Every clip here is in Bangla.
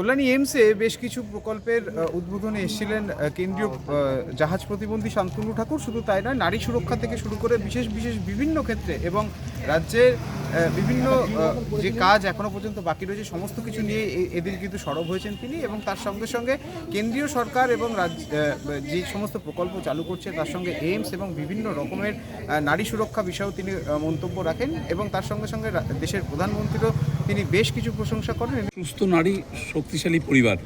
কল্যাণী এমসে বেশ কিছু প্রকল্পের উদ্বোধনে এসেছিলেন কেন্দ্রীয় জাহাজ প্রতিবন্ধী শান্তনু ঠাকুর। শুধু তাই নয়, নারী সুরক্ষা থেকে শুরু করে বিশেষ বিশেষ বিভিন্ন ক্ষেত্রে এবং রাজ্যের বিভিন্ন যে কাজ এখনও পর্যন্ত বাকি রয়েছে সমস্ত কিছু নিয়ে এ- এদিন কিন্তু সরব হয়েছেন তিনি এবং তার সঙ্গে সঙ্গে কেন্দ্রীয় সরকার এবং রাজ্য যে সমস্ত প্রকল্প চালু করছে তার সঙ্গে এইমস এবং বিভিন্ন রকমের নারী সুরক্ষা বিষয়েও তিনি মন্তব্য রাখেন এবং তার সঙ্গে সঙ্গে দেশের প্রধানমন্ত্রীরও তিনি বেশ কিছু প্রশংসা করেন। সুস্থ নারী শক্তিশালী পরিবার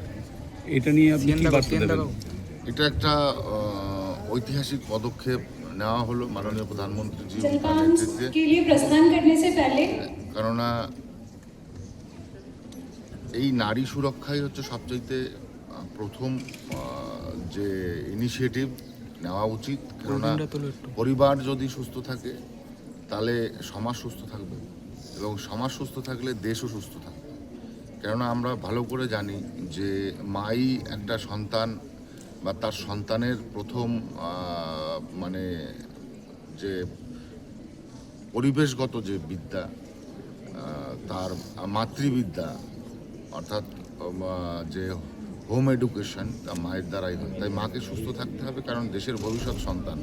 এটা নিয়ে আপনি কি বার্তা দেবেন? এটা একটা ঐতিহাসিক পদক্ষেপ। নেওয়া হলো মাননীয় প্রধানমন্ত্রীজি কেননা এই নারী সুরক্ষাই হচ্ছে সবচাইতে প্রথম যে ইনিশিয়েটিভ নেওয়া উচিত কেননা পরিবার যদি সুস্থ থাকে তাহলে সমাজ সুস্থ থাকবে এবং সমাজ সুস্থ থাকলে দেশও সুস্থ থাকবে কেননা আমরা ভালো করে জানি যে মাই একটা সন্তান বা তার সন্তানের প্রথম মানে যে পরিবেশগত যে বিদ্যা তার মাতৃবিদ্যা, অর্থাৎ যে হোম এডুকেশন তা মায়ের দ্বারাই হয়। তাই মাকে সুস্থ থাকতে হবে কারণ দেশের ভবিষ্যৎ সন্তান।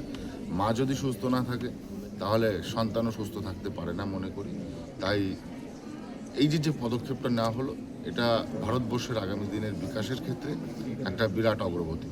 মা যদি সুস্থ না থাকে, তাহলে সন্তানও সুস্থ থাকতে পারে না মনে করি। তাই এই যে যে পদক্ষেপটা নেওয়া হলো, এটা ভারতবর্ষের আগামী দিনের বিকাশের ক্ষেত্রে একটা বিরাট অগ্রগতি।